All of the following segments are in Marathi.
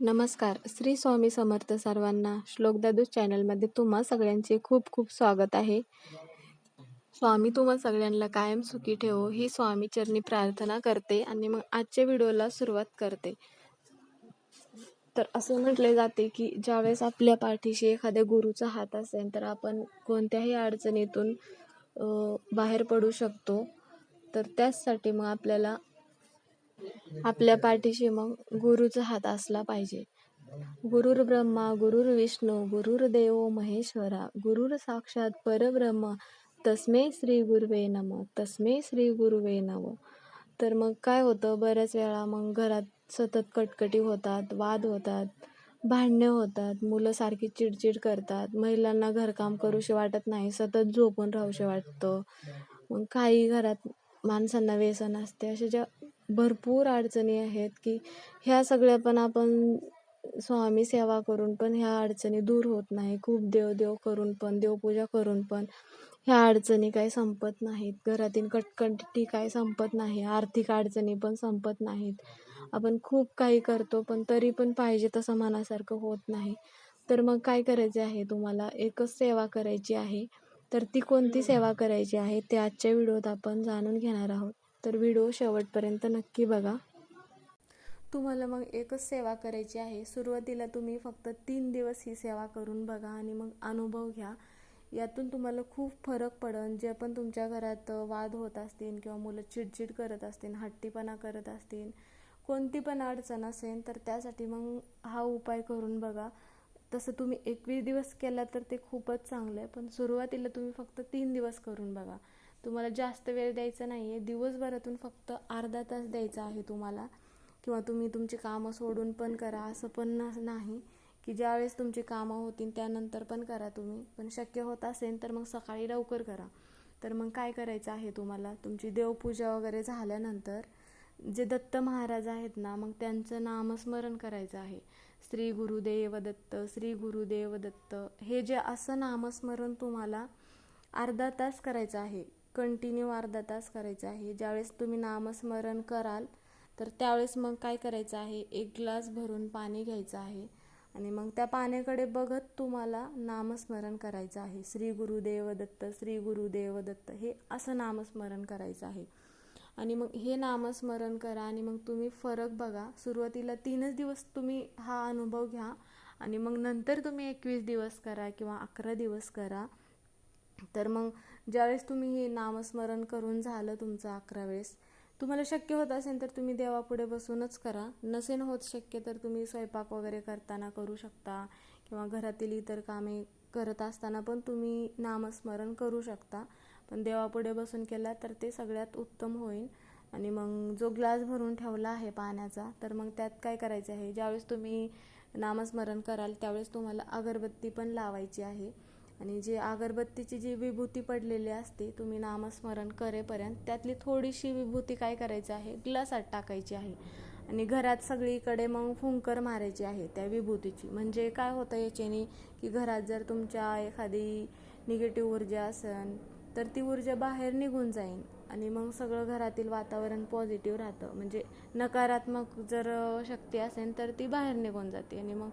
नमस्कार. श्री स्वामी समर्थ सर्वांना श्लोक दादू चॅनलमध्ये तुम्हा सगळ्यांचे खूप खूप स्वागत आहे. स्वामी तुम्हा सगळ्यांना कायम सुखी ठेवो ही स्वामी चरणी प्रार्थना करते आणि मग आजच्या व्हिडिओला सुरुवात करते. तर असे म्हटले जाते की ज्यावेळेस आपल्या पाठीशी एखाद्या गुरुचा हात असेल तर आपण कोणत्याही अडचणीतून बाहेर पडू शकतो. तर त्याचसाठी मग आपल्याला आपल्या पाठीशी मग गुरुचा हात असला पाहिजे. गुरुर ब्रह्मा गुरुर विष्णू गुरुर देव महेश्वरा गुरुर साक्षात परब्रह्म तस्मे श्री गुरुवे नम तस्मे श्री गुरुवे नम. तर मग काय होतं? बऱ्याच वेळा मग घरात सतत कटकटी होतात वाद होतात भांडणे होतात मुलं सारखी चिडचिड करतात. महिलांना घरकाम करूशी वाटत नाही सतत झोपून राहूशी वाटतं. मग काही घरात माणसांना व्यसन असते. अशा ज्या भरपूर अडचणी आहेत की ह्या सगळ्या पण आपण स्वामी सेवा करून पण ह्या अडचणी दूर होत नाही. खूप देवदेव करून पण देवपूजा करून पण ह्या अडचणी काही संपत नाहीत. घरातील कटकटी काही संपत नाही. आर्थिक अडचणी पण संपत नाहीत. आपण खूप काही करतो पण तरी पण पाहिजे तसं मनासारखं होत नाही. तर मग काय करायचे आहे तुम्हाला? एकच सेवा करायची आहे. तर ती कोणती सेवा करायची आहे? ते आजच्या व्हिडिओत आपण जाणून घेणार आहोत. तर व्हिडिओ शेवटपर्यंत नक्की बघा. तुम्हाला मग एकच सेवा करायची आहे. सुरुवातीला तुम्ही फक्त तीन दिवस ही सेवा करून बघा आणि मग अनुभव घ्या. यातून तुम्हाला खूप फरक पडन. जे पण तुमच्या घरात वाद होत असतील किंवा मुलं चिडचिड करत असतील हट्टीपणा करत असतील कोणती पण अडचण असेल तर त्यासाठी मग हा उपाय करून बघा. तसं तुम्ही एकवीस दिवस केला तर ते खूपच चांगलं आहे. पण सुरुवातीला तुम्ही फक्त तीन दिवस करून बघा. तुम्हाला जास्त वेळ द्यायचा नाही आहे दिवसभरातून फक्त अर्धा तास द्यायचा आहे तुम्हाला. किंवा तुम्ही तुमची कामं सोडून पण करा. असं पण नाही की ज्यावेळेस तुमची कामं होतील त्यानंतर पण करा तुम्ही. पण शक्य होत असेल तर मग सकाळी लवकर करा. तर मग काय करायचं आहे तुम्हाला? तुमची देवपूजा वगैरे झाल्यानंतर जे दत्त महाराज आहेत ना मग त्यांचं नामस्मरण करायचं आहे. श्री गुरुदेव दत्त श्री गुरुदेव दत्त हे जे असं नामस्मरण तुम्हाला अर्धा तास करायचं आहे कंटिन्यू अर्धा तास करायचं आहे. ज्यावेळेस तुम्ही नामस्मरण कराल तर त्यावेळेस मग काय करायचं आहे? एक ग्लास भरून पाणी घ्यायचं आहे आणि मग त्या पाण्याकडे बघत तुम्हाला नामस्मरण करायचं आहे. श्री गुरुदेव दत्त श्री गुरुदेव दत्त हे असं नामस्मरण करायचं आहे. आणि मग हे नामस्मरण करा आणि मग तुम्ही फरक बघा. सुरुवातीला तीनच दिवस तुम्ही हा अनुभव घ्या आणि मग नंतर तुम्ही एकवीस दिवस करा किंवा अकरा दिवस करा. तर मग ज्यावेळेस तुम्ही हे नामस्मरण करून झालं तुमचं अकरा वेळेस तुम्हाला शक्य होत असेल तर तुम्ही देवापुढे बसूनच करा. नसेन होत शक्य तर तुम्ही स्वयंपाक वगैरे करताना करू शकता किंवा घरातील इतर कामे करत असताना पण तुम्ही नामस्मरण करू शकता. पण देवापुढे बसून केला तर ते सगळ्यात उत्तम होईल. आणि मग जो ग्लास भरून ठेवला आहे पाण्याचा तर मग त्यात काय करायचं आहे? ज्यावेळेस तुम्ही नामस्मरण कराल त्यावेळेस तुम्हाला अगरबत्ती पण लावायची आहे. आणि जे अगरबत्तीची जी विभूती पडलेली असते तुम्ही नामस्मरण करेपर्यंत त्यातली थोडीशी विभूती काय करायची आहे? ग्लासात टाकायची आहे. आणि घरात सगळीकडे मग फुंकर मारायची आहे त्या विभूतीची. म्हणजे काय होतं याच्याने की घरात जर तुमच्या एखादी निगेटिव्ह ऊर्जा असेल तर ती ऊर्जा बाहेर निघून जाईल आणि मग सगळं घरातील वातावरण पॉझिटिव्ह राहतं. म्हणजे नकारात्मक जर शक्ती असेल तर ती बाहेर निघून जाते. आणि मग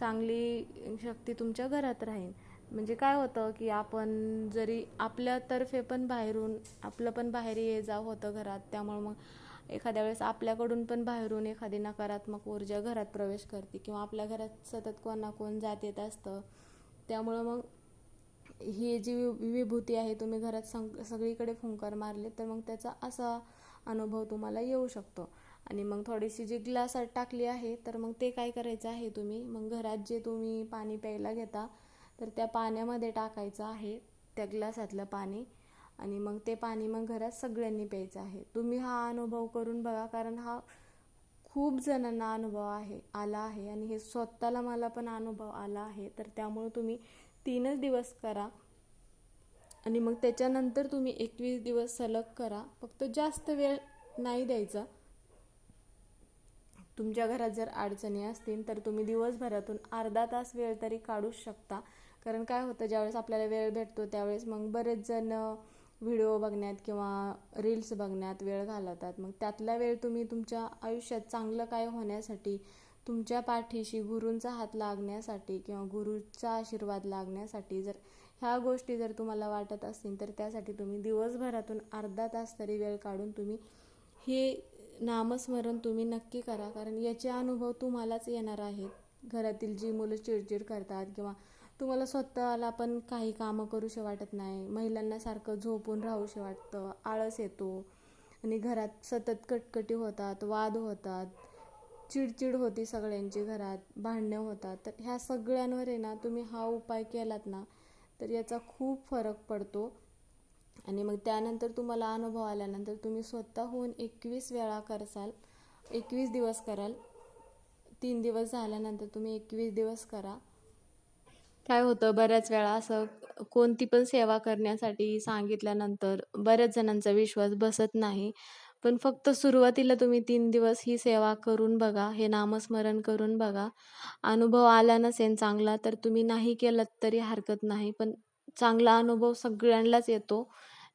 चांगली शक्ती तुमच्या घरात राहील म्हणजे काय होतं की आपण जरी आपल्यातर्फे पण बाहेरून आपलं पण बाहेर ये जा होतं घरात त्यामुळे मग एखाद्या वेळेस आपल्याकडून पण बाहेरून एखादी नकारात्मक ऊर्जा घरात प्रवेश करते किंवा आपल्या घरात सतत कोण ना कोण जात येत असतं. त्यामुळं मग ही जी वि- विभूती आहे तुम्ही घरात सं सगळीकडे फुंकार मारले तर मग त्याचा असा अनुभव तुम्हाला येऊ शकतो. आणि मग थोडीशी जी ग्लासात टाकली आहे तर मग ते काय करायचं आहे तुम्ही? मग घरात जे तुम्ही पाणी प्यायला घेता तर त्या पाण्यामध्ये टाकायचं आहे त्या ग्लासातलं पाणी. आणि मग ते पाणी मग घरात सगळ्यांनी प्यायचं आहे. तुम्ही हा अनुभव करून बघा कारण हा खूप जणांना अनुभव आहे आला आहे. आणि हे स्वतःला मला पण अनुभव आला आहे. तर त्यामुळे तुम्ही तीनच दिवस करा. आणि मग त्याच्यानंतर तुम्ही एकवीस दिवस सलग करा. फक्त जास्त वेळ नाही द्यायचा. तुमच्या घरात जर अडचणी असतील तर तुम्ही दिवसभरातून अर्धा तास वेळ तरी काढूच शकता. कारण काय होतं ज्यावेळेस आपल्याला वेळ भेटतो त्यावेळेस मग बरेच जण व्हिडिओ बघण्यात किंवा रील्स बघण्यात वेळ घालवतात. मग त्यातला वेळ तुम्ही तुमच्या आयुष्यात चांगलं काय होण्यासाठी तुमच्या पाठीशी गुरूंचा हात लागण्यासाठी किंवा गुरुचा आशीर्वाद लागण्यासाठी जर ह्या गोष्टी जर तुम्हाला वाटत असतील तर त्यासाठी तुम्ही दिवसभरातून अर्धा तास तरी वेळ काढून तुम्ही हे नामस्मरण तुम्ही नक्की करा. कारण याचे अनुभव तुम्हालाच येणार आहेत. घरातील जी मुलं चिडचिड करतात किंवा तुम्हाला स्वतःला पण काही कामं करूशे वाटत नाही. महिलांना सारखं झोपून राहूशे वाटतं. आळस येतो. आणि घरात सतत कटकटी होतात वाद होतात. चिडचिड होती सगळ्यांची घरात. भांडणं होतात. तर ह्या सगळ्यांवर आहे ना तुम्ही हा उपाय केलात ना तर याचा खूप फरक पडतो. आणि मग त्यानंतर तुम्हाला अनुभव आल्यानंतर तुम्ही स्वतःहून एकवीस वेळा करसाल. एकवीस दिवस कराल. तीन दिवस झाल्यानंतर तुम्ही एकवीस दिवस करा. काय होतं बऱ्याच वेळा असं कोणती पण सेवा करण्यासाठी सांगितल्यानंतर बऱ्याच जणांचा विश्वास बसत नाही. पण फक्त सुरुवातीला तुम्ही तीन दिवस ही सेवा करून बघा हे नामस्मरण करून बघा. अनुभव आला नसेल चांगला तर तुम्ही नाही केलं तरी हरकत नाही. पण चांगला अनुभव सगळ्यांनाच येतो.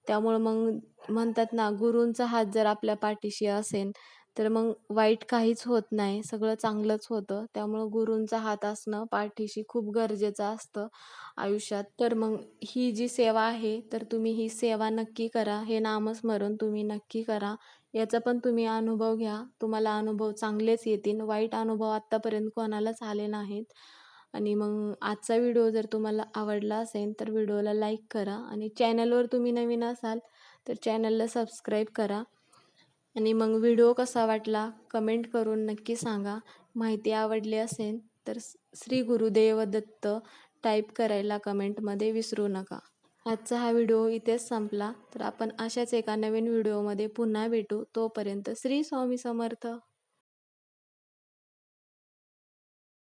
त्यामुळं मग म्हणतात ना गुरूंचा हात जर आपल्या पाठीशी असेल तर मग वाईट काहीच होत नाही. सगळं चांगलंच होतं. त्यामुळं गुरूंचा हात असणं पाठीशी खूप गरजेचं असतं आयुष्यात. तर मग ही जी सेवा आहे तर तुम्ही ही सेवा नक्की करा. हे नामस्मरण तुम्ही नक्की करा. याचा पण तुम्ही अनुभव घ्या. तुम्हाला अनुभव चांगलेच येतील. वाईट अनुभव आत्तापर्यंत कोणालाच आले नाहीत. आणि मग आजचा व्हिडिओ जर तुम्हाला आवडला असेल तर व्हिडिओला लाईक करा. आणि चॅनलवर तुम्ही नवीन असाल तर चॅनलला सबस्क्राईब करा. आणि मग व्हिडिओ कसा वाटला कमेंट करून नक्की सांगा. माहिती आवडली असेल तर श्री गुरुदेव दत्त टाईप करायला कमेंटमध्ये विसरू नका. आजचा हा व्हिडिओ इथेच संपला. तर आपण अशाच एका नवीन व्हिडिओमध्ये पुन्हा भेटू. तोपर्यंत श्री स्वामी समर्थ.